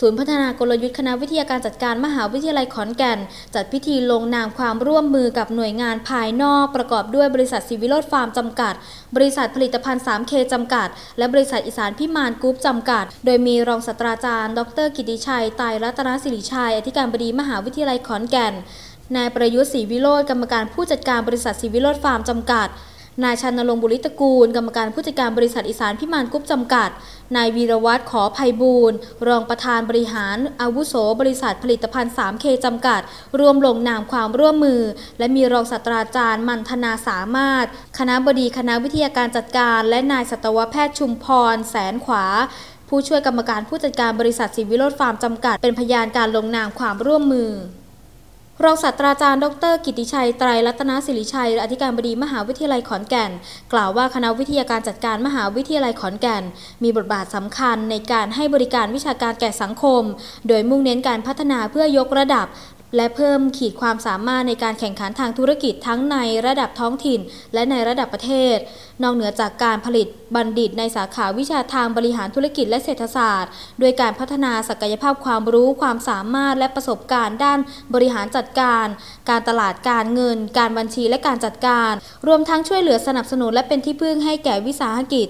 ศูนย์พัฒนากลยุทธ์คณะวิทยาการจัดการมหาวิทยาลัยขอนแก่น จัดพิธีลงนามความร่วมมือกับหน่วยงานภายนอก ประกอบด้วยบริษัทซีวิโรดฟาร์มจำกัด บริษัทผลิตภัณฑ์ 3K จำกัด และบริษัทอีสานพิมานกรุ๊ปจำกัด โดยมีรองศาสตราจารย์ ดร กิติชัยไตรรัตนศิริชัย อธิการบดีมหาวิทยาลัยขอนแก่น นายประยุทธ์ศรีวิโรธกรรมการผู้จัดการบริษัทศรีวิโรธฟาร์มจำกัด นายชันนรงบุริตกูล กรรมการผู้จัดการบริษัทอีสานพิมานกรุ๊ปจำกัด นายวีรวัตรขอภัยบูรณ์ รองประธานบริหาร อาวุโส บริษัทผลิตภัณฑ์ 3K จำกัด รวมลงนามความร่วมมือ และมีรองศาสตราจารย์มันธนาสามารถ คณะบดีคณะวิทยาการจัดการ และนายสัตวแพทย์ชุมพร แสนขวาผู้ช่วยกรรมการผู้จัดการบริษัทศิวิโรธฟาร์มจำกัด เป็นพยานการลงนามความร่วมมือ รองศาสตราจารย์ ดร กิติชัย ไตรรัตนศิริชัย อธิการบดีมหาวิทยาลัยขอนแก่น กล่าวว่าคณะวิทยาการจัดการมหาวิทยาลัยขอนแก่น มีบทบาทสำคัญในการให้บริการวิชาการแก่สังคม โดยมุ่งเน้นการพัฒนาเพื่อยกระดับ และเพิ่มขีดความสามารถในการแข่งขันทางธุรกิจทั้งในระดับท้องถิ่น และในระดับประเทศ นอกเหนือจากการผลิตบัณฑิตในสาขาวิชาทางบริหารธุรกิจและเศรษฐศาสตร์ด้วยการพัฒนาศักยภาพความรู้ความสามารถและประสบการณ์ด้านบริหารจัดการ การตลาดการเงิน การบัญชีและการจัดการ รวมทั้งช่วยเหลือสนับสนุนและเป็นที่พึ่งให้แก่วิสาหกิจ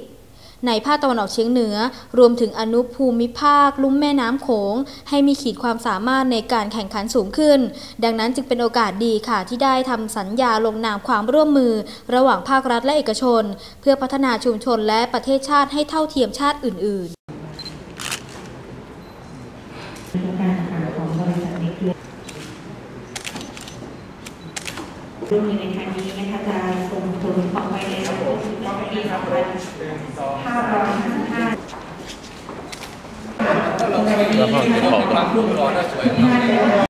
ในภาคตะวันออกเฉียงเหนือ รวมถึงอนุภูมิภาค ลุ่มแม่น้ำโขง ให้มีขีดความสามารถในการแข่งขันสูงขึ้น ดังนั้นจึงเป็นโอกาสดีค่ะที่ได้ทำสัญญาลงนามความร่วมมือ ระหว่างภาครัฐและเอกชน เพื่อพัฒนาชุมชนและประเทศชาติให้เท่าเทียมชาติอื่น ๆ โครงการต่างๆของบริษัทในเครือ ร่วมมือในครั้งนี้นะคะจะส่งผลออกไปในระบบถึงปี2555แล้วก็เก็บของ